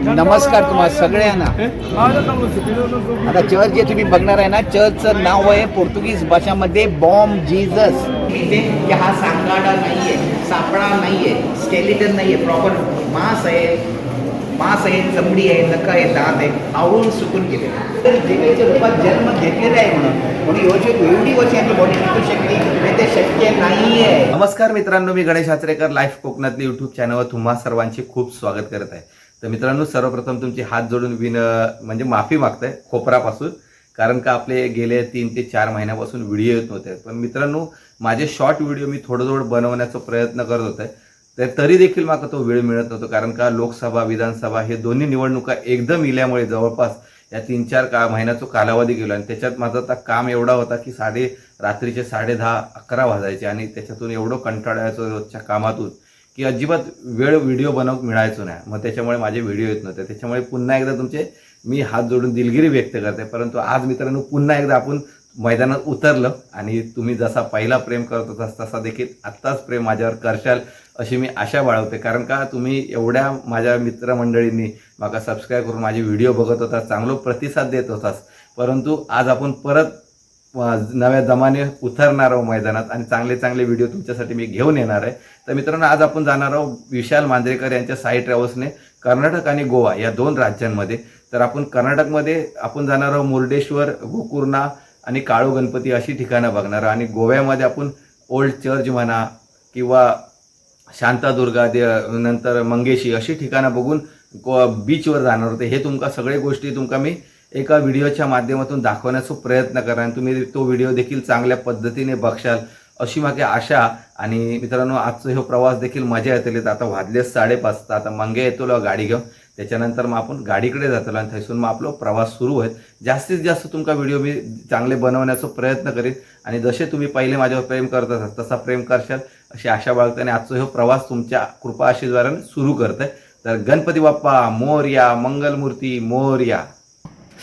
नमस्कार तुम्हाला सगळ्यांना. आता चर्च जे तुम्ही बघणार आहे ना चर्चचं नाव आहे पोर्तुगीज भाषामध्ये बॉम्ब जीजस. की हा सांगाडा नाहीये सापळा नाहीये स्केलिटन नाहीये प्रॉपर मांस आहे मांस आहे चमडी आहे नख आहे दात आहे आवळून सुकून गेले तर देवीच्या रूपात जन्म घेतलेला आहे म्हणून. म्हणून योजना एवढी वर्षी आपली बॉडी शकली ते शक्य नाहीये. नमस्कार मित्रांनो मी गणेश आचरेकर लाईफ कोकणातली युट्यूब चॅनलवर तुम्हा सर्वांचे खूप स्वागत करत आहे. तर मित्रांनो सर्वप्रथम तुमची हात जोडून विन म्हणजे माफी मागताय खोपरापासून कारण का आपले गेले तीन ते चार महिन्यापासून व्हिडिओ येत नव्हते. पण मित्रांनो माझे शॉर्ट व्हिडिओ मी थोडं थोडं बनवण्याचा प्रयत्न करत होते. तर तरी देखील मला तो वेळ मिळत नव्हतो कारण का लोकसभा विधानसभा हे दोन्ही निवडणुका एकदम इल्यामुळे जवळपास या तीन चार का महिन्याचा कालावधी गेला. आणि त्याच्यात माझं आता काम एवढा होता की साडे रात्रीचे साडे दहा अकरा वाजायचे आणि त्याच्यातून एवढं कंटाळायचो रोजच्या कामातून. की अजिबात वेळ व्हिडिओ बनवूक मिळायचो नाही. मग त्याच्यामुळे माझे व्हिडिओ येत नव्हते. त्याच्यामुळे पुन्हा एकदा तुमचे मी हात जोडून दिलगिरी व्यक्त करते. परंतु आज मित्रांनो पुन्हा एकदा आपण मैदानात उतरलं आणि तुम्ही जसा पहिला प्रेम करत होतास तसा देखील आत्ताच प्रेम माझ्यावर करशाल अशी मी आशा बाळगते. कारण का तुम्ही एवढ्या माझ्या मित्रमंडळींनी माका सबस्क्राईब करून माझे व्हिडिओ बघत होता चांगलो प्रतिसाद देत होतास. परंतु आज आपण परत नव्या जमाने उतरणार आहोत मैदानात आणि चांगले चांगले व्हिडिओ तुमच्यासाठी मी घेऊन येणार आहे. तर मित्रांनो आज आपण जाणार आहोत विशाल मांजरेकर यांच्या साई ट्रॅव्हल्सने कर्नाटक आणि गोवा या दोन राज्यांमध्ये. तर आपण कर्नाटकमध्ये आपण जाणार आहोत मुर्डेश्वर गोकुर्णा आणि काळू गणपती अशी ठिकाणं बघणार आहोत. आणि गोव्यामध्ये आपण ओल्ड चर्च म्हणा किंवा शांतादुर्गा दे नंतर मंगेशी अशी ठिकाणं बघून गो बीचवर जाणार होते हे तुमका सगळे गोष्टी तुमका मी एका व्हिडिओच्या माध्यमातून दाखवण्याचा प्रयत्न करा आणि तुम्ही तो व्हिडिओ देखील चांगल्या पद्धतीने बघशाल अशी माझी आशा. आणि मित्रांनो आजचा हा प्रवास देखील मजा येतली आता वाजलेच साडेपाच तर आता मंगे येतो गाडी घेऊन. त्याच्यानंतर मग आपण गाडीकडे जातो आणि थंयसून मग आपला प्रवास सुरू होईल. जास्तीत जास्त तुमका व्हिडिओ मी चांगले बनवण्याचा प्रयत्न करीन. आणि जसे तुम्ही पहिले माझ्यावर प्रेम करत असाल तसा प्रेम करशाल अशी आशा बाळगते. आणि आजचा हा प्रवास तुमच्या कृपा आशीर्वादाने सुरू आहे तर गणपती बाप्पा मोरया मंगलमूर्ती मोरया.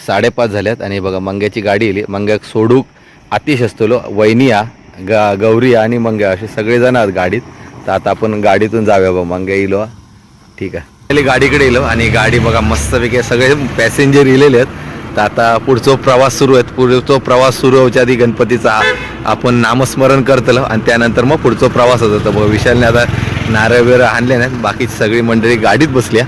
साडेपाच झाल्यात. आणि बघा मंग्याची गाडी येली मंग्याक सोडूक आतिश असतो वैनिया ग गौरिया आणि मंग्या असे सगळेजण आहेत गाडीत. तर आता आपण गाडीतून जाऊया बा मंग्या येलो ठीक आहे. पहिले गाडीकडे येलो आणि गाडी बघा मस्तपैकी सगळे पॅसेंजर इलेले आहेत. तर आता पुढचा प्रवास सुरू आहेत. पुढचा प्रवास सुरू होच्या आधी गणपतीचा आपण नामस्मरण करतलं. आणि त्यानंतर मग पुढचा प्रवास होता तर बघा विशालने आता नारळ बिरळ आणले नाहीत. बाकीची सगळी मंडळी गाडीत बसल्या.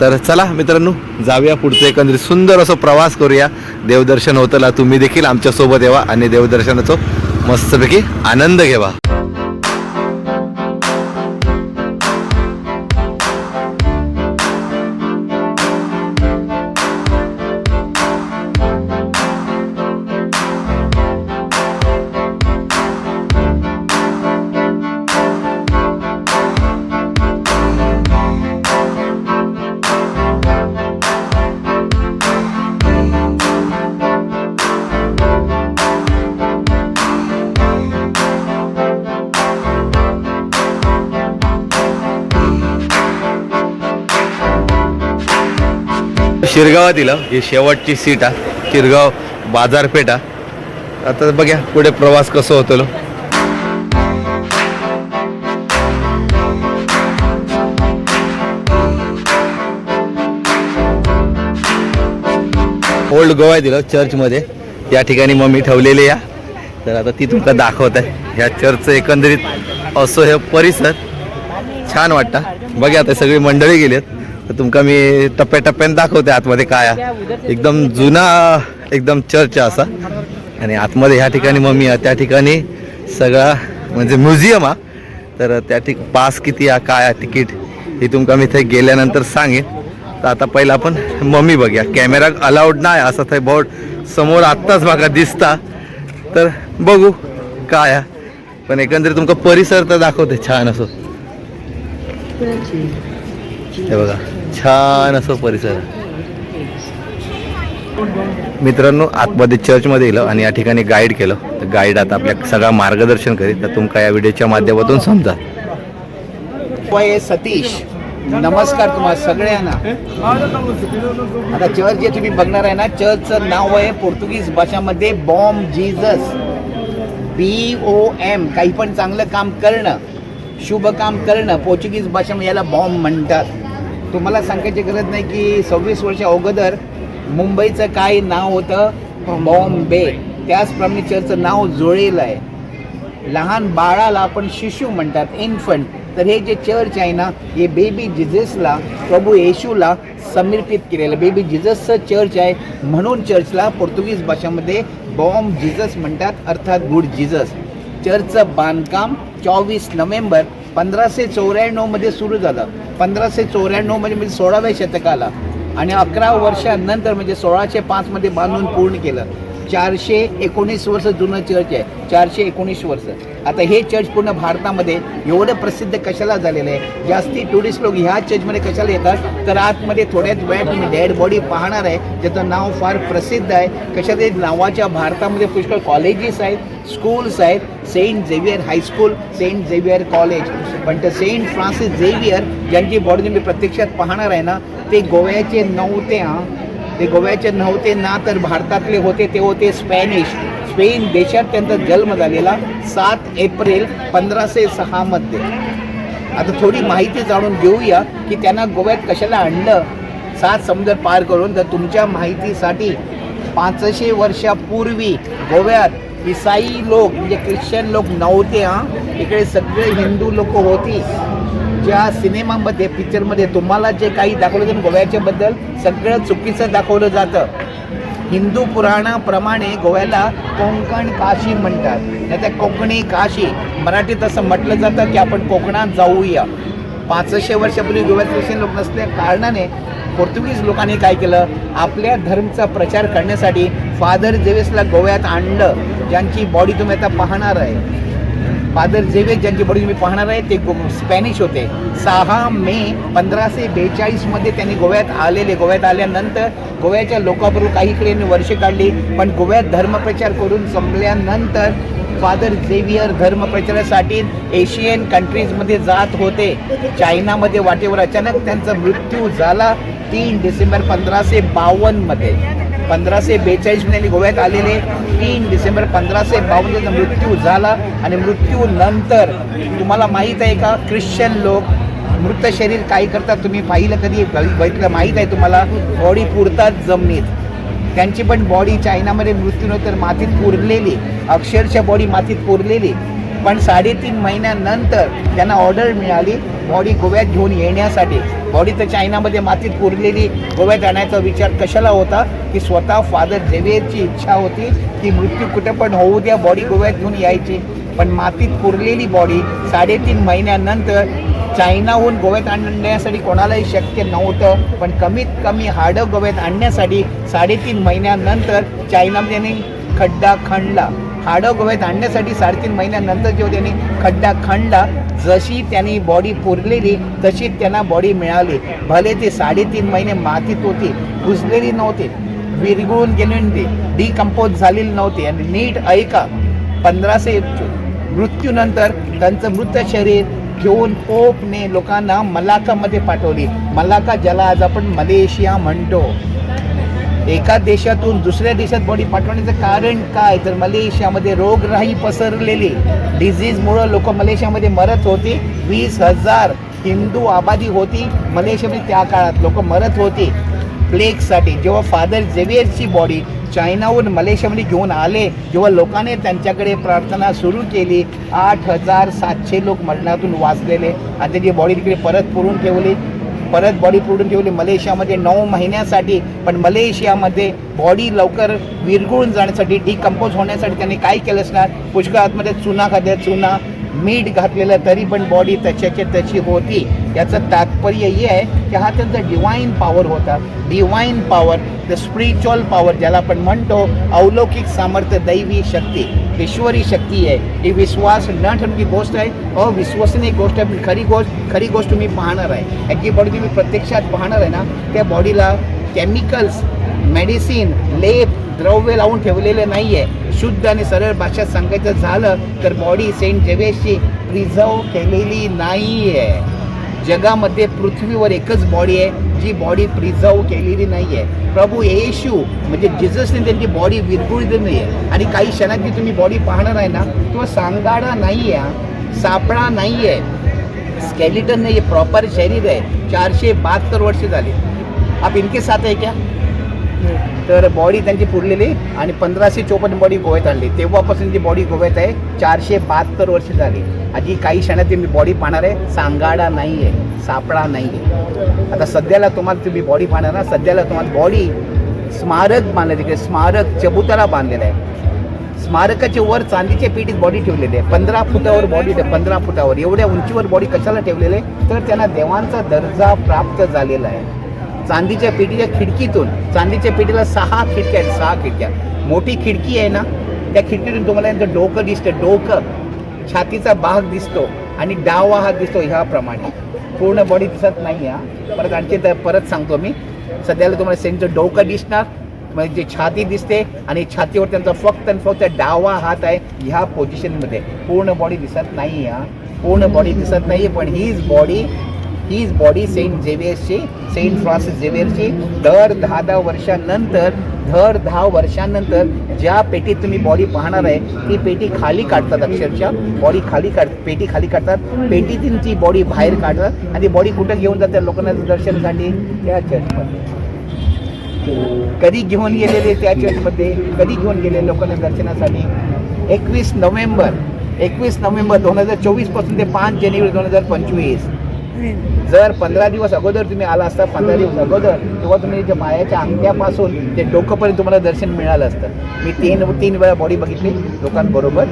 तर चला मित्रांनो जाऊया पुढचं एकंदरीत सुंदर असं प्रवास करूया. देवदर्शन होतला तुम्ही देखील आमच्यासोबत यावा आणि देवदर्शनाचा मस्तपैकी आनंद घ्यावा शिरगावात दिलं ही शेवटची सीट आहे शिरगाव बाजारपेठा. आता बघ्या पुढे प्रवास कसं होतो ओल्ड गोवा दिलं चर्चमध्ये या ठिकाणी मग मी ठेवलेली या तर आता ती तुमका दाखवत आहे. ह्या चर्चचं एकंदरीत असो हे परिसर. छान वाटतं. बघा आता सगळी मंडळी गेलीत तर तुमका मी टप्प्याटप्प्याने दाखवते आतमध्ये काय एकदम जुना एकदम चर्च असा. आणि आतमध्ये ह्या ठिकाणी मम्मी त्या ठिकाणी सगळा म्हणजे म्युझियम हा तर त्या ठिक पास किती आहे काय तिकीट हे तुमका मी थंय गेल्यानंतर सांगेन. तर आता पहिला आपण मम्मी बघूया. कॅमेरा अलाउड नाही असं थंय बोर्ड समोर आत्ताच बघा दिसता. तर बघू काय पण एकंदरीत तुमका परिसर तर दाखवते छान असं. हे बघा. छान असं परिसर. मित्रांनो आतमध्ये चर्चमध्ये गेलो आणि या ठिकाणी गाईड केलं. तर गाईड आता आपल्या सगळं मार्गदर्शन करीत. तर तुमका या व्हिडिओच्या माध्यमातून समजा सतीश नमस्कार तुम्हाला सगळ्यांना. आता चर्च जे तुम्ही बघणार आहे ना चर्चचं नाव आहे पोर्तुगीज भाषामध्ये Bom Jesus. B O M काही पण चांगलं काम करणं शुभ काम करणं पोर्तुगीज भाषा याला बॉम्ब म्हणतात. तुम्हाला सांगायची गरज नाही की सव्वीस वर्ष अगोदर मुंबईचं काय नाव होतं बॉम्बे. त्याचप्रमाणे चर्चचं नाव जुळलेलं आहे. लहान बाळाला आपण शिशु म्हणतात इन्फंट तर हे जे चर्च आहे ना हे बेबी जिजसला प्रभू येशूला समर्पित केलेलं. बेबी जिजसचं चर्च आहे म्हणून चर्चला पोर्तुगीज भाषेमध्ये बॉम्ब जिजस म्हणतात अर्थात गुड जिजस चर्चचं बांधकाम चोवीस नोव्हेंबर पंधराशे चौऱ्याण्णवमध्ये सुरू झालं. पंधराशे चौऱ्याण्णव म्हणजे म्हणजे सोळाव्या शतकाला आणि अकरा वर्षानंतर म्हणजे सोळाशे पाचमध्ये बांधून पूर्ण केलं. चारशे एकोणीस वर्ष जुनं चर्च आहे. चारशे एकोणीस वर्ष. आता हे चर्च पूर्ण भारतामध्ये एवढं प्रसिद्ध कशाला झालेलं आहे? जास्ती टुरिस्ट लोक ह्या चर्चमध्ये कशाला येतात? तर आतमध्ये थोड्याच वेळात तुम्ही डेड बॉडी पाहणार आहे. ज्याचं नाव फार प्रसिद्ध आहे. कशा ते नावाच्या भारतामध्ये पुष्कळ कॉलेजेस आहेत स्कूल्स आहेत. Saint Xavier high school Saint Xavier college पण ते सेंट फ्रान्सिस झेवियर ज्यांची बॉडी तुम्ही प्रत्यक्षात पाहणार आहे ना ते गोव्याचे नऊ ते ते गोव्याचे नव्हते ना तर भारतातले होते ते होते स्पॅनिश. स्पेन देशात त्यांचा जन्म झालेला सात एप्रिल पंधराशे सहामध्ये आता थोडी माहिती जाणून घेऊया की त्यांना गोव्यात कशाला आणलं? सात समुद्र पार करून तर तुमच्या माहितीसाठी पाचशे वर्षापूर्वी गोव्यात इसाई लोक म्हणजे ख्रिश्चन लोक नव्हते हां. इकडे सगळे हिंदू लोक होती. ज्या सिनेमामध्ये पिक्चरमध्ये तुम्हाला जे काही दाखवलं जातं गोव्याच्याबद्दल सगळं चुकीचं दाखवलं जातं. हिंदू पुराणाप्रमाणे गोव्याला कोंकण काशी म्हणतात. नाही त्या कोकणी काशी. मराठीत असं म्हटलं जातं की आपण कोकणात जाऊया. पाचशे वर्षापूर्वी गोव्यात क्रिश्चन लोक नसल्या कारणाने पोर्तुगीज लोकांनी काय केलं? आपल्या धर्मचा प्रचार करण्यासाठी फादर जेवेसला गोव्यात आणलं. ज्यांची बॉडी तुम्ही आता पाहणार आहे. फादर झेवियर ज्यांची बॉडी तुम्ही पाहणार आहे ते गो स्पॅनिश होते. सहा मे पंधराशे बेचाळीसमध्ये त्यांनी गोव्यात आलेले. गोव्यात आल्यानंतर गोव्याच्या लोकांबरोबर काही इकडे वर्षे काढली पण गोव्यात धर्मप्रचार करून संपल्यानंतर फादर झेवियर धर्मप्रचारासाठी एशियन कंट्रीजमध्ये जात होते. चायनामध्ये वाटेवर अचानक त्यांचा मृत्यू झाला तीन डिसेंबर पंधराशे बावन्नमध्ये पंधराशे बेचाळीसमध्ये गोव्यात आलेले तीन डिसेंबर पंधराशे बावन्न मृत्यू झाला आणि मृत्यूनंतर तुम्हाला माहीत आहे का ख्रिश्चन लोक मृत शरीर काय करतात तुम्ही पाहिलं कधी? बघितलं माहीत आहे तुम्हाला बॉडी पुरतात जमिनीत. त्यांची पण बॉडी चायनामध्ये मृत्यूनंतर मातीत पुरलेली अक्षरशः बॉडी मातीत पुरलेली. पण साडेतीन महिन्यानंतर त्यांना ऑर्डर मिळाली बॉडी गोव्यात घेऊन येण्यासाठी. बॉडी तर चायनामध्ये मातीत पुरलेली गोव्यात आणायचा विचार कशाला होता? की स्वतः फादर झेवियरची इच्छा होती की मृत्यू कुठं पण होऊ द्या बॉडी गोव्यात घेऊन यायची. पण मातीत पुरलेली बॉडी साडेतीन महिन्यानंतर चायनाहून गोव्यात आणण्यासाठी कोणालाही शक्य नव्हतं. पण कमीत कमी हाडं गोव्यात आणण्यासाठी साडेतीन महिन्यानंतर चायनामध्ये खड्डा खणला. हाडं गोव्यात आणण्यासाठी साडेतीन महिन्यानंतर जेव्हा त्यांनी खड्डा खणला जशी त्यांनी बॉडी पुरलेली तशी त्यांना बॉडी मिळाली. भले ते साडेतीन महिने मातीत होती कुजलेली नव्हती विरगळून गेली नव्हती डिकम्पोज झालेली नव्हती. आणि नीट ऐका पंधराशे मृत्यूनंतर त्यांचं मृत शरीर घेऊन पोपने लोकांना मलाकामध्ये पाठवली. मलाका ज्याला आज आपण मलेशिया म्हणतो. एका देशातून दुसऱ्या देशात बॉडी पाठवण्याचं कारण काय? तर मलेशियामध्ये रोगराई पसरलेली. डिझीजमुळं लोक मलेशियामध्ये मरत होती. वीस हजार हिंदू आबादी होती मलेशियामध्ये त्या काळात. लोक मरत होती. प्लेगसाठी जेव्हा फादर झेवियरची बॉडी चायनाहून मलेशियामध्ये घेऊन आले जेव्हा लोकांनी त्यांच्याकडे प्रार्थना सुरू केली. आठ हजार सातशे लोक मरणातून वाचलेले. आणि त्याची बॉडी तिकडे परत पुरून ठेवली. परत बॉडी पुढून ठेवली. मलेशियामध्ये नऊ महिन्यासाठी पण मलेशियामध्ये बॉडी लवकर विरघळून जाण्यासाठी डिकम्पोज होण्यासाठी त्यांनी काय केलं असणार पुष्कळ आतमध्ये चुना खाद्या चुना मीठ घातलेलं तरी पण बॉडी त्याच्याच्या त्याची होती. याचं तात्पर्य हे आहे की हा त्यांचा डिवाईन पॉवर होता. Divine power the spiritual power ज्याला आपण म्हणतो अवलौकिक सामर्थ्य दैवी शक्ती. ईश्वरी शक्ती आहे. ही विश्वास न ठेवणारी गोष्ट आहे. अविश्वसनीय गोष्ट आहे. पण खरी गोष्ट खरी गोष्ट तुम्ही पाहणार आहे. याची बॉडी तुम्ही प्रत्यक्षात पाहणार आहे ना त्या बॉडीला केमिकल्स मेडिसिन लेप द्रव्य लावून ठेवलेले नाही आहे शुद्ध आणि सरळ भाषेत सांगायचं झालं तर बॉडी सेंट जेवेसची प्रिझर्व केलेली नाही आहे जगामध्ये पृथ्वीवर एकच बॉडी आहे जी बॉडी प्रिझर्व केलेली नाही आहे प्रभू येशू म्हणजे जिजसने त्यांची बॉडी विरगुळली नाही आहे आणि काही क्षणात जी तुम्ही बॉडी पाहणार आहे ना तो सांगाडा नाही आहे सापळा नाही आहे स्केलिटन नाही आहे प्रॉपर शरीर आहे. चारशे बहात्तर वर्ष झाले. आप इनके साथ आहे क्या? तर बॉडी त्यांची पुरलेली आणि पंधराशे चोपन्न बॉडी गोव्यात आणली. तेव्हापासून ती बॉडी गोव्यात आहे चारशे बहात्तर वर्ष झाली. आधी काही क्षणात मी बॉडी पाहणार आहे. सांगाडा नाही आहे सापडा नाही आहे आता सध्याला तुम्हाला तुम्ही बॉडी पाहणार ना सध्याला तुम्हाला बॉडी स्मारक बांधलं तिकडे स्मारक चबुतारा बांधलेलं आहे. स्मारकाचे वर चांदीच्या पेटीत बॉडी ठेवलेली आहे. पंधरा फुटावर बॉडी पंधरा फुटावर. एवढ्या उंचीवर बॉडी कशाला ठेवलेली आहे? तर त्यांना देवांचा दर्जा प्राप्त झालेला आहे. चांदीच्या पेटीच्या खिडकीतून चांदीच्या पेटीला सहा खिडक्या आहेत सहा खिडक्या. मोठी खिडकी आहे ना त्या खिडकीतून तुम्हाला यांचं डोकं दिसतं. डोकं छातीचा भाग दिसतो आणि डावा हात दिसतो ह्याप्रमाणे. पूर्ण बॉडी दिसत नाही हा. परत आणखी तर परत सांगतो मी. सध्याला तुम्हाला सेंटचं डोकं दिसणार म्हणजे छाती दिसते आणि छातीवर त्यांचा फक्त आणि फक्त डावा हात आहे ह्या पोझिशनमध्ये पूर्ण बॉडी दिसत नाही हा. पूर्ण बॉडी दिसत नाही पण हीच बॉडी हीच बॉडी सेंट झेवियर्सची सेंट फ्रान्सिस झेवियरची दर दहा दहा वर्षांनंतर दर दहा वर्षांनंतर ज्या पेटीत तुम्ही बॉडी पाहणार आहे ती पेटी खाली काढतात अक्षरशः. बॉडी खाली काढ पेटी खाली काढतात. पेटीतून ती बॉडी बाहेर काढतात. आणि ती बॉडी कुठं घेऊन जातात लोकांना दर्शनासाठी? त्या चर्चमध्ये कधी घेऊन गेलेले त्या चर्चमध्ये कधी घेऊन गेले लोकांना दर्शनासाठी? एकवीस नोव्हेंबर एकवीस नोव्हेंबर दोन हजार चोवीसपासून ते पाच जानेवारी दोन हजार पंचवीस. जर पंधरा दिवस अगोदर तुम्ही आला असता पंधरा दिवस अगोदर तेव्हा तुम्ही जे मायाच्या अंगठ्यापासून ते डोकंपर्यंत तुम्हाला दर्शन मिळालं असतं. मी तीन तीन वेळा बॉडी बघितली लोकांबरोबर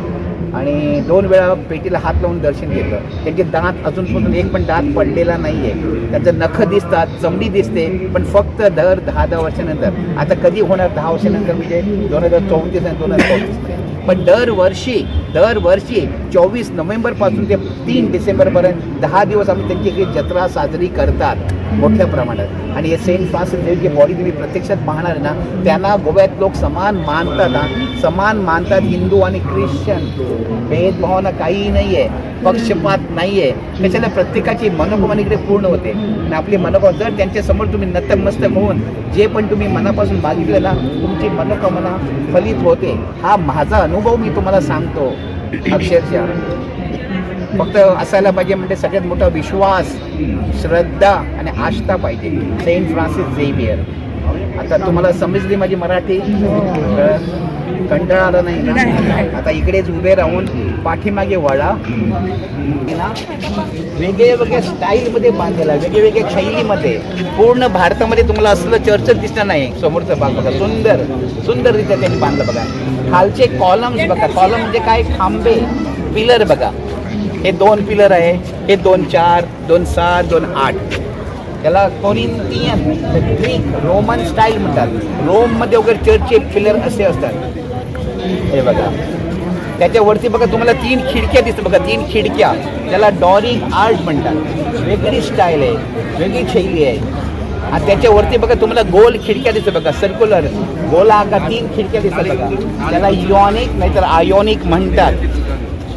आणि दोन वेळा पेटीला हात लावून दर्शन घेतलं. त्यांचे दात अजूनपासून एक पण दात पडलेला नाही आहे त्यांचं नखं दिसतात चमडी दिसते पण फक्त दर दहा दहा वर्षानंतर. आता कधी होणार दहा वर्षानंतर म्हणजे दोन हजार चौतीस आणि दोन हजार चौतीस पण दरवर्षी दरवर्षी चोवीस नोव्हेंबरपासून ते तीन डिसेंबरपर्यंत दहा दिवस आम्ही त्यांची एक जत्रा साजरी करतात मोठ्या प्रमाणात. आणि हे सेंट फ्रान्सिस जे बॉडी तुम्ही प्रत्यक्षात पाहणार ना त्यांना गोव्यात लोक समान मानतात समान मानतात हिंदू आणि ख्रिश्चन. भेदभावना काहीही नाही आहे पक्षपात नाही आहे त्याच्याला प्रत्येकाची मनोकामना इकडे पूर्ण होते. आणि आपली मनोकामना जर त्यांच्यासमोर तुम्ही नतमस्तक होऊन जे पण तुम्ही मनापासून मागितलं ना तुमची मनोकामना फलित होते. हा माझा अनुभव मी तुम्हाला सांगतो अक्षरशः. फक्त असायला पाहिजे म्हणजे सगळ्यात मोठा विश्वास श्रद्धा आणि आस्था पाहिजे. Saint Francis Xavier. आता तुम्हाला समजली माझी मराठी? अं, कंटाळा आला नाही आता इकडेच उभे राहून पाठीमागे वळा. ना? वेगळ्या वेगळ्या स्टाईलमध्ये बांधलेला वेगळ्या वेगळ्या शैलीमध्ये. पूर्ण भारतामध्ये तुम्हाला असलं चर्चच दिसणार नाही. समोरचं भाग बघा सुंदर सुंदररित्या त्यांनी बांधलं बघा. खालचे कॉलम्स बघा. कॉलम म्हणजे काय? खांबे. पिलर बघा. हे दोन पिलर आहे. हे दोन चार दोन सात दोन आठ. त्याला कोरिंथियन ग्रीक रोमन स्टाईल म्हणतात. रोममध्ये वगैरे चर्चचे पिलर असे असतात. हे बघा. त्याच्यावरती बघा तुम्हाला तीन खिडक्या दिसतात बघा तीन खिडक्या. त्याला डॉरिंग आर्ट म्हणतात. वेगळी स्टाईल आहे वेगळी शैली आहे. आणि त्याच्यावरती बघा तुम्हाला गोल खिडक्या दिसतात बघा सर्क्युलर गोला का तीन खिडक्या दिसतात बघा. त्याला इयॉनिक नाहीतर आयोनिक म्हणतात.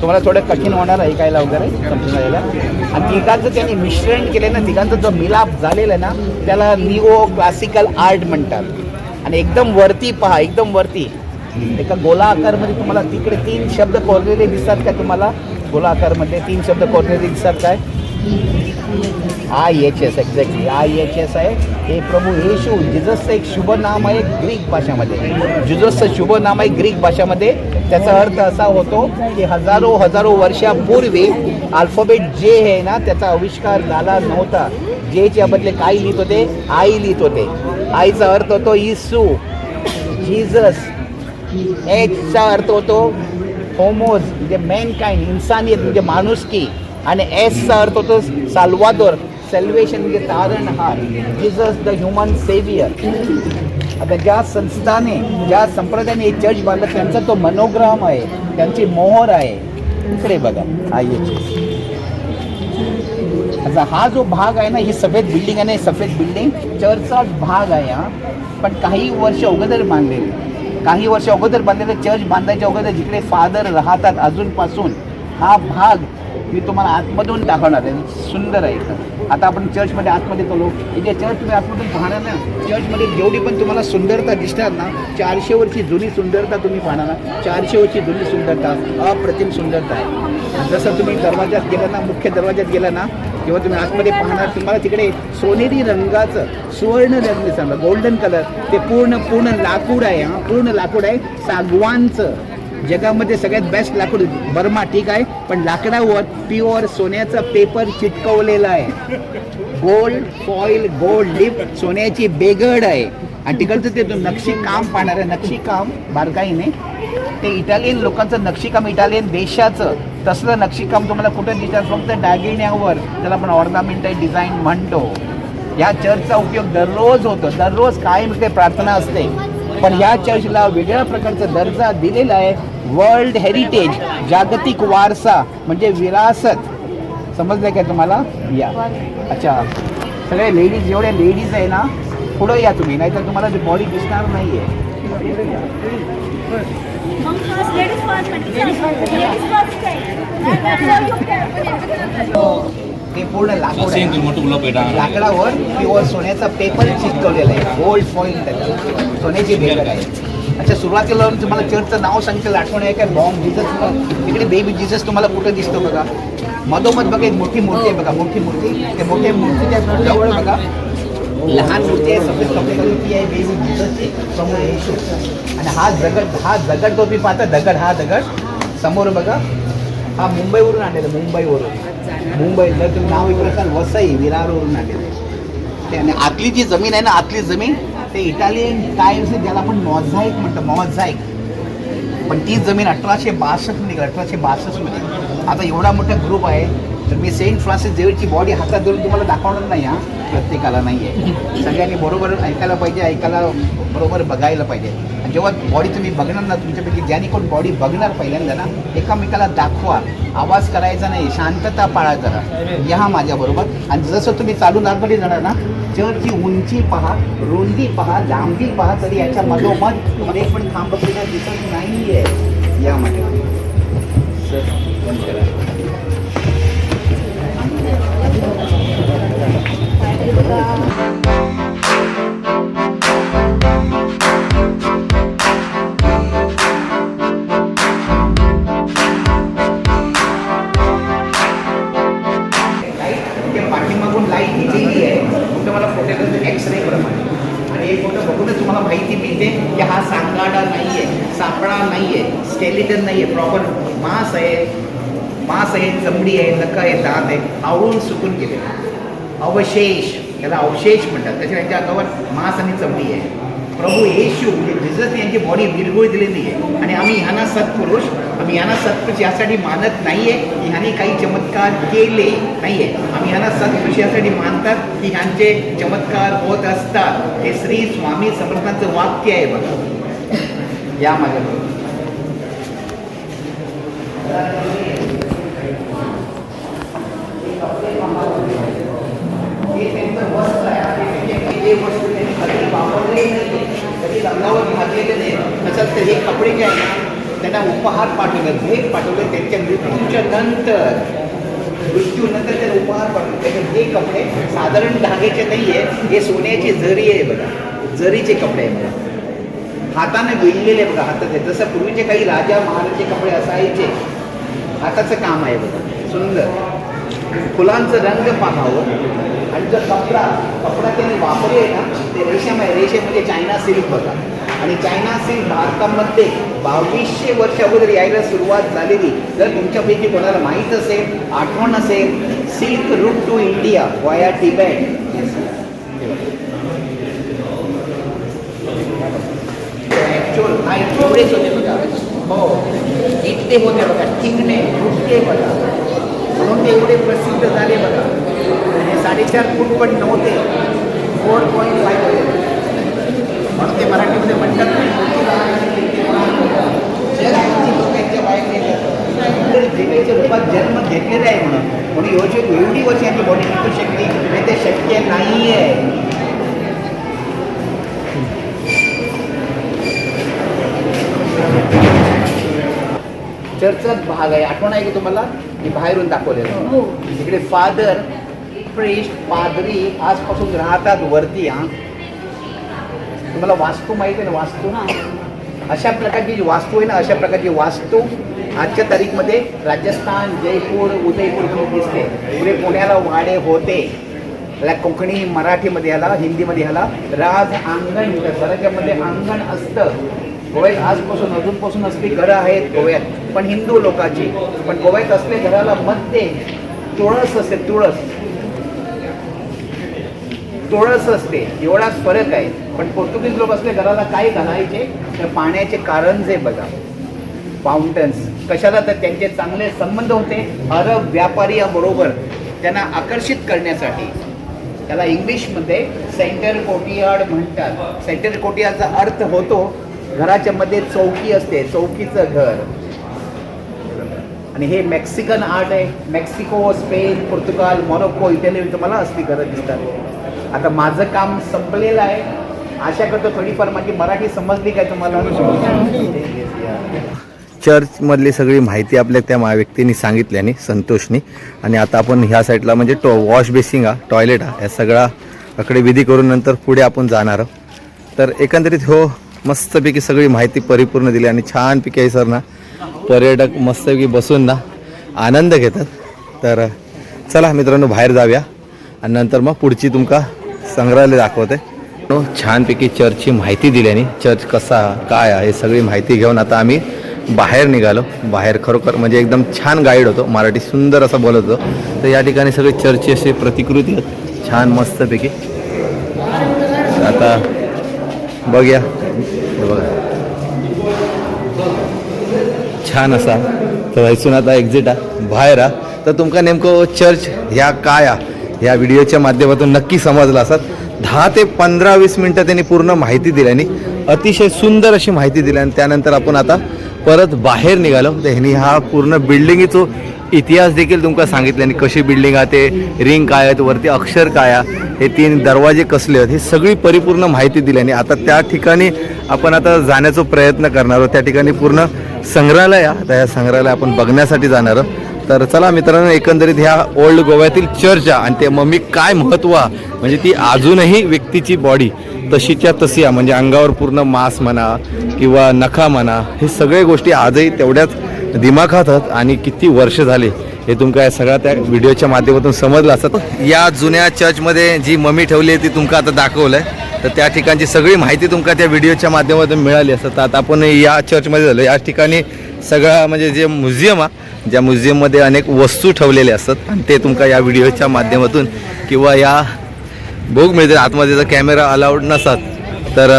तुम्हाला थोडं कठीण होणार ऐकायला वगैरे समजून यायला आणि तिघांचं त्यांनी मिश्रण केलं ना तिघांचा जो मिलाप झालेला आहे ना त्याला निओ क्लासिकल आर्ट म्हणतात. आणि एकदम वरती पहा एकदम वरती. एका गोलाकारमध्ये तुम्हाला तिकडे तीन शब्द कोरलेले दिसतात का तुम्हाला? गोलाकारमध्ये तीन शब्द कोरलेले दिसतात काय? I H S exactly I H S आहे. हे प्रभू येशू जिजसचं एक शुभ नाम आहे ग्रीक भाषामध्ये. जिजसचं शुभ नाम आहे ग्रीक भाषामध्ये. त्याचा अर्थ असा होतो की हजारो हजारो वर्षापूर्वी अल्फाबेट जे आहे ना त्याचा आविष्कार झाला नव्हता. जेच्या बदले काय लिहित होते? आई लिहित होते. आईचा अर्थ होतो इसू जीजस. एचचा अर्थ होतो होमोज म्हणजे मेनकाइंड इन्सानियत म्हणजे माणुसकी. आणि एसचा अर्थ होतो साल्वादोर सेल्वेशन म्हणजे तारणहार जिजस द ह्युमन सेवियर आता ज्या संस्थाने ज्या संप्रदायाने हे चर्च बांधलं त्यांचा तो मनोग्राम आहे त्यांची मोहर आहे. इकडे बघा आई आता हा जो भाग आहे ना ही सफेद बिल्डिंग आहे ना सफेद बिल्डिंग चर्चचाच भाग आहे हा. पण काही वर्ष अगोदर बांधलेली. काही वर्ष अगोदर बांधलेलं चर्च बांधायच्या अगोदर जिकडे फादर राहतात अजूनपासून हा भाग मी तुम्हाला आतमधून दाखवणार आहे. सुंदर आहे इथं आता आपण चर्चमध्ये आतमध्ये चलो. इथे चर्च तुम्ही आतमधून पाहणार ना चर्चमध्ये जेवढी पण तुम्हाला सुंदरता दिसणार ना चारशे वर्षी जुनी सुंदरता तुम्ही पाहणार ना चारशे वर्षी जुनी सुंदरता अप्रतिम सुंदरता आहे. जसं तुम्ही दरवाजात गेला ना मुख्य दरवाजात गेला ना किंवा तुम्ही आतमध्ये पाहणार तुम्हाला तिकडे सोनेरी रंगाचं सुवर्ण रंग सांगा गोल्डन कलर. ते पूर्ण पूर्ण लाकूड आहे हा. पूर्ण लाकूड आहे सागवानचं. जगामध्ये सगळ्यात बेस्ट लाकूड बर्मा ठीक आहे पण लाकडावर प्युअर सोन्याचा पेपर चिटकवलेला आहे. गोल्ड फॉईल गोल्ड लिप सोन्याची बेगड आहे. आणि तिकडचं ते नक्षीकाम नक्षी काम पाहणार आहे नक्षी काम बारकाईने. ते इटालियन लोकांचं नक्षीकाम इटालियन देशाचं तसलं नक्षीकाम तुम्हाला कुठं दिसतात फक्त दागिन्यावर. त्याला आपण ऑर्नामेंटल डिझाईन म्हणतो. या चर्चचा उपयोग दररोज होतो. दररोज कायम इथे प्रार्थना असते. पण या चर्चला वेगळ्या प्रकारचा दर्जा दिलेला आहे. वर्ल्ड हेरिटेज जागतिक वारसा म्हणजे विरासत. समजलं काय तुम्हाला? या. अच्छा. सगळे लेडीज जेवढ्या लेडीज आहे ना पुढं या तुम्ही. नाहीतर तुम्हाला बॉडी दिसणार नाही आहे मग ते पूर्ण लाकूड आहे. लाकडावर प्युअर सोन्याचा पेपर चिटकवलेला आहे. गोल्ड फॉईल त्याला सोन्याची भेट आहे. अच्छा सुरुवातीला तुम्हाला चर्चचं नाव सांगतील आठवण आहे काय बॉम्ब जिजस तिकडे बेबी जिजस तुम्हाला कुठं दिसतो बघा? मधोमध बघा एक मोठी मूर्ती आहे बघा मोठी मूर्ती. ते मोठ्या मूर्तीच्या जवळ बघा. लहान मूर्ती आहे सफेद कपडे आहे बेबी जिजसची समोर येशू. आणि हा दगड हा दगड तो मी पाहता. दगड हा दगड. समोर बघा. हा मुंबईवरून आणलेला मुंबईवरून. मुंबईतलं जर तुम्ही नाव ऐकलं वसई विरारवरून आलेलं आहे ते आणि आतली जी जमीन आहे ना आतली जमीन ते इटालियन टाईम्स ज्याला आपण मॉझाईक म्हणतो मॉझाईक पण ती जमीन अठराशे बासष्ट निघाली अठराशे बासष्टमध्ये आता एवढा मोठा ग्रुप आहे तर मी सेंट फ्रान्सिस जेवढची बॉडी हातात धरून तुम्हाला दाखवणार नाही हा. प्रत्येकाला नाही आहे सगळ्यांनी बरोबर ऐकायला पाहिजे ऐकायला बरोबर बघायला पाहिजे. आणि जेव्हा बॉडी तुम्ही बघणार ना तुमच्यापैकी ज्याने कोण बॉडी बघणार पहिल्यांदा ना एकामेकाला दाखवा. आवाज करायचा नाही शांतता पाळा जरा. या माझ्याबरोबर आणि जसं तुम्ही चालून आतमध्ये जाणार ना चर्चची उंची पहा रुंदी पहा लांबी पहा तरी याच्या मधोमध तुम्हाला एक पण थांबलेला दिसत नाही आहे या माझ्यामध्ये सर स्केलिटन नाही. आहे. प्रॉपर मांस आहे मांस आहे चमडी आहे, नख आहे, दात आहे. आवळून सुकून अवशेष. त्याला अवशेष म्हणतात. त्याच्या त्यांच्या अंगावर मांस आणि चमडी आहे. प्रभू येशू म्हणजे जिजस यांची बॉडी विरघुळ दिलेली आहे. आणि आम्ही ह्यांना सत्पुरुष आम्ही ह्यांना सत्पुरुष यासाठी मानत नाही आहे की ह्यांनी काही चमत्कार केले नाही आहे आम्ही ह्यांना सत्पुरुष यासाठी मानतात की ह्यांचे चमत्कार होत असतात. हे श्री स्वामी समर्थांचं वाक्य आहे बघा. या माझ्या त्यांचं वस्त्र आहे. आणि जे म्हणजे त्यांनी कधी वापरलेले नाही कधी रंगावर घातलेले नाही. तसंच ते हे कपडे जे आहे त्यांना उपहार पाठवले. भेट पाठवले त्यांच्या मृत्यूच्या नंतर. मृत्यूनंतर त्यांना उपहार पाठवले. त्याच्यात हे कपडे साधारण धागेचे नाही आहे हे सोन्याची जरी आहे बघा. जरीचे कपडे आहे बघा. हाताने विणलेले बघा हातात जसं पूर्वीचे काही राजा महाराजचे कपडे असायचे. हाताचं काम आहे बघा. सुंदर. फुलांचं रंग पाहावं. आणि जो कपडा कपडा त्याने वापरले ना ते रेशम आहे रेशम म्हणजे चायना सिल्क बघा आणि चायना सिल्क भारतामध्ये बावीसशे वर्ष अगोदर यायला सुरुवात झालेली. जर तुमच्यापैकी कोणाला माहीत असेल आठवण असेल silk route to India via Tibet. Actual हा एवढेच होते बघा. हो. इतके होते बघा चिंगणे रुटके बघा. म्हणून ते एवढे प्रसिद्ध झाले बघा. साडेचार फूट पण नव्हते. फोर पॉईंट फाईव्ह होते. म्हणून ते मराठीमध्ये म्हणतात बाहेर गेले देवीच्या रूपात जन्म घेतलेला आहे म्हणून. म्हणून योजना एवढी वर्ष यांची बॉडी टिकू शकली नाही ते शक्य नाही आहे चर्चात भाग आहे. आठवण आहे की तुम्हाला? मी बाहेरून दाखवलेलं. हो. इकडे फादर प्रिस्ट पादरी आजपासून राहतात वरती हा. तुम्हाला वास्तू माहिती आहे ना वास्तू ना? अशा प्रकारची जी वास्तू आहे ना अशा प्रकारची वास्तू आजच्या तारीखमध्ये राजस्थान जयपूर उदयपूर दिसते. पुढे पुण्याला वाडे होते. याला कोकणी मराठीमध्ये याला हिंदीमध्ये आला राज अंगण म्हणतात. अंगण असतं. गोव्यात आजपासून अजूनपासून असली घरं आहेत गोव्यात. पण हिंदू लोकांची. पण गोव्यात असले घराला मध्ये तुळस असते तुळस. तुळस असते एवढाच फरक आहे. पण पोर्तुगीज लोक असले घराला काय घालायचे? तर पाण्याचे कारंजे बघा. फाउंटन्स कशाला तर त्यांचे चांगले संबंध होते? अरब व्यापारी बरोबर त्यांना आकर्षित करण्यासाठी. त्याला इंग्लिशमध्ये सेंटर कोटियार्ड म्हणतात. सेंटर कोटियार्डचा अर्थ होतो घराच्या मध्ये चौकी असते चौकीचं घर. आणि हे मेक्सिकन आर्ट आहे. Mexico Spain Portugal Morocco Italy तुम्हाला असली घरं दिसतात. आता माझं काम संपलेलं आहे. आशा करतो थोडीफार माझी मराठी समजली काय तुम्हाला? चर्चमधली सगळी माहिती आपल्या त्या व्यक्तीने सांगितल्याने संतोषनी. आणि आता आपण ह्या साईडला म्हणजे टॉ वॉश बेसिंग हा टॉयलेट हा या सगळा अकडे विधी करून नंतर पुढे आपण जाणार आहोत. तर एकंदरीत हो मस्तपैकी सगळी माहिती परिपूर्ण दिली आणि छानपैकी आहे सर ना. पर्यटक मस्तपैकी बसून ना आनंद घेतात. तर चला मित्रांनो बाहेर जाऊया. आणि नंतर मग पुढची तुमका संग्रहालय दाखवते. छानपैकी चर्चची माहिती दिल्याने चर्च कसा काय आहे हे सगळी माहिती घेऊन आता आम्ही बाहेर निघालो. बाहेर खरोखर म्हणजे एकदम छान गाईड होतो. मराठी सुंदर असं बोलत होतो. तर या ठिकाणी सगळे चर्चची अशी प्रतिकृती छान मस्तपैकी. आता बघूया. बघा. छान असा. तर इथून आता एक्झिट आहे. बाहेर आ तर तुमका नेमकं चर्च ह्या काय आहे? ह्या व्हिडिओच्या माध्यमातून नक्की समजलं असत दहा ते पंधरा वीस मिनटं त्यांनी पूर्ण माहिती दिल्याने अतिशय सुंदर अशी माहिती दिली आणि त्यानंतर आपण आता परत बाहेर निघालो. तर ह्यांनी हा पूर्ण बिल्डिंगीचो इतिहास देखील तुमका आणि कशी बिल्डिंग आहे ते रिंग काय आहेत वरती अक्षर काय हे तीन दरवाजे कसले आहेत ही सगळी परिपूर्ण माहिती दिल्याने आता त्या ठिकाणी आपण आता जाण्याचा प्रयत्न करणार आहोत. त्या ठिकाणी पूर्ण संग्रहालय आहे. आता ह्या संग्रहालय आपण बघण्यासाठी जाणार आहोत. तर चला मित्रांनो एकंदरीत ह्या ओल्ड गोव्यातील चर्च आणि ते मम्मी काय महत्त्व आहे? म्हणजे ती अजूनही व्यक्तीची बॉडी तशीच्या तशी म्हणजे अंगावर पूर्ण मांस म्हणा किंवा नखा म्हणा हे सगळे गोष्टी आजही तेवढ्याच दिमाखात आहात आणि किती वर्ष झाले हे तुमका या सगळ्या त्या व्हिडिओच्या माध्यमातून समजलं असत. या जुन्या चर्चमध्ये जी मम्मी ठेवली आहे ती तुमका आता दाखवलं आहे तर त्या ठिकाणची सगळी माहिती तुमका त्या व्हिडिओच्या माध्यमातून मिळाली असत आता आपण या चर्चमध्ये झालो. या ठिकाणी सगळा म्हणजे जे म्युझियम आहे ज्या म्युझियममध्ये अनेक वस्तू ठेवलेल्या असतात आणि ते तुमका या व्हिडिओच्या माध्यमातून किंवा या भोग मिळते. आतमध्ये जर कॅमेरा अलाउड नसतात तर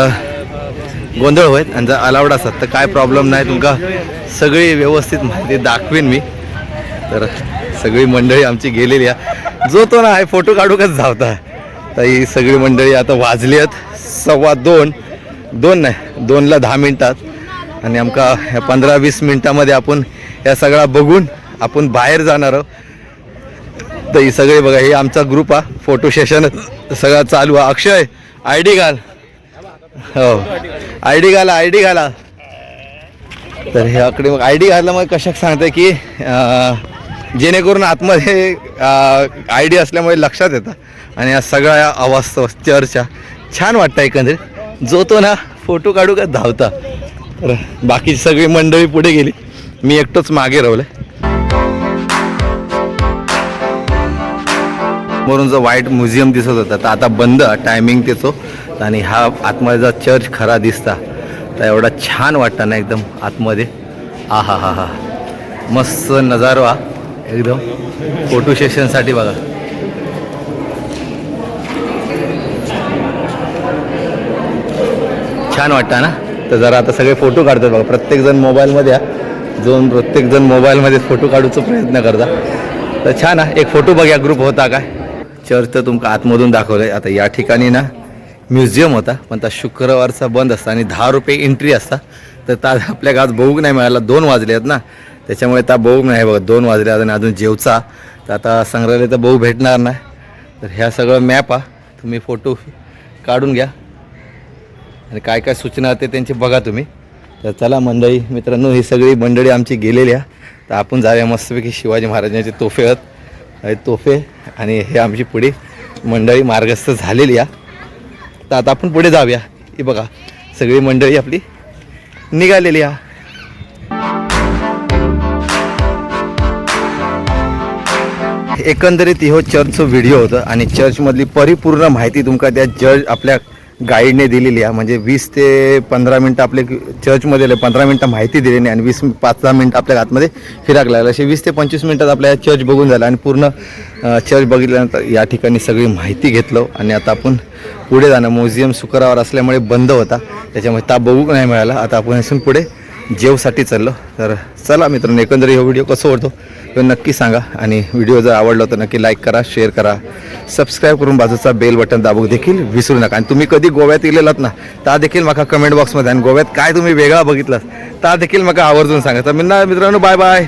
गोंधळ होईल आणि जर अलाउड असतात तर काय प्रॉब्लेम नाही. तुमका सगळी व्यवस्थित माहिती दाखवेन मी. तर सगळी मंडळी आमची गेलेली आहे. जो तो ना आहे फोटो काढूकच धावता. तर ही सगळी मंडळी आता वाजली आहेत. सव्वा दोन. दोन नाही दोनला दहा मिनटात. आणि आमका ह्या पंधरा वीस मिनटामध्ये आपण या सगळा बघून आपण बाहेर जाणार आहोत. तर ही सगळे बघा हे आमचा ग्रुप हा फोटो सेशन सगळा चालू आहे अक्षय आय डी घाल. हो. आय डी घाला आय डी घाला. तर हे आकडे मग आय डी घातल्यामुळे कशाक सांगते की जेणेकरून आतमध्ये आय डी असल्यामुळे लक्षात येतं. आणि या सगळ्या अवास्तव चर्चा छान वाटतं एकंदरीत. जो तो ना फोटो काढू का धावता. तर बाकीची सगळी मंडळी पुढे गेली. मी एकटोच मागे राहिलोय. वरून जो व्हाईट म्युझियम दिसत होता तर आता बंद टायमिंग त्याचो आणि हा आतमध्ये जो चर्च खरा दिसता तर एवढा छान वाटता ना एकदम आतमध्ये. आ हा हा. हा मस्त नजारो एकदम फोटो सेशनसाठी बघा. छान वाटतं ना? तर जरा आता सगळे फोटो काढतात बघा. प्रत्येकजण मोबाईलमध्ये जाऊन प्रत्येकजण मोबाईलमध्ये फोटो काढूचा प्रयत्न करता. तर छान आहे. एक फोटो बघा ग्रुप होता काय चर्च तर तुमका आतमधून दाखवलंय. आता या ठिकाणी ना म्युझियम होता पण त्या शुक्रवारचा बंद असता आणि दहा रुपये एंट्री असता. तर त्या आपल्या आज बघूक नाही मिळाला दोन वाजले आहेत ना. त्याच्यामुळे त्या बघूक नाही बघा दोन वाजले आणि अजून जेवचा. तर आता संग्रहालय तर बहू भेटणार नाही. तर ह्या सगळं मॅप आ तुम्ही फोटो काढून घ्या. आणि काय काय सूचना ते त्यांची बघा तुम्ही. तर चला मंडळी मित्रांनो ही सगळी मंडळी आमची गेलेली आहे. तर आपण जाऊया मस्तपैकी शिवाजी महाराजांचे तोफे आहेत. हे तोफे आणि हे आमची पुढे मंडळी मार्गस्थ झालेली आहे. तर आता आपण पुढे जाऊया. ही बघा सगळी मंडळी आपली निघालेली आहे. एकंदरीत हो चर्चचं व्हिडिओ होतं आणि चर्चमधली परिपूर्ण माहिती तुमका त्या जज आपल्या गाईडने दिलेली आहे. म्हणजे वीस ते पंधरा मिनटं आपले चर्चमध्ये पंधरा मिनटं माहिती दिली नाही आणि वीस पाच दहा मिनटं आपल्या आतमध्ये फिराक लागलं. असे वीस ते पंचवीस मिनटात आपल्या चर्च बघून झालं आणि पूर्ण चर्च बघितल्यानंतर या ठिकाणी सगळी माहिती घेतलं आणि आता आपण पुढे जाणं. म्युझियम शुक्रवार असल्यामुळे बंद होता. त्याच्यामुळे ताप बघू नाही मिळाला. आता आपण इथून पुढे जेवसाठी चाललो. तर चला मित्रांनो एकंदरीत हा व्हिडिओ कसं होतो तो नक्की सांगा. आणि व्हिडिओ जर आवडला तर नक्की लाईक करा शेअर करा. सबस्क्राईब करून बाजूचा बेल बटन दाबू देखील विसरू नका. आणि तुम्ही कधी गोव्यात गेलेलात ना त्या देखील माका कमेंट बॉक्समध्ये आणि गोव्यात काय तुम्ही वेगळा बघितलात त्या देखील माका आवर्जून सांगा. तर मी मित्रांनो बाय बाय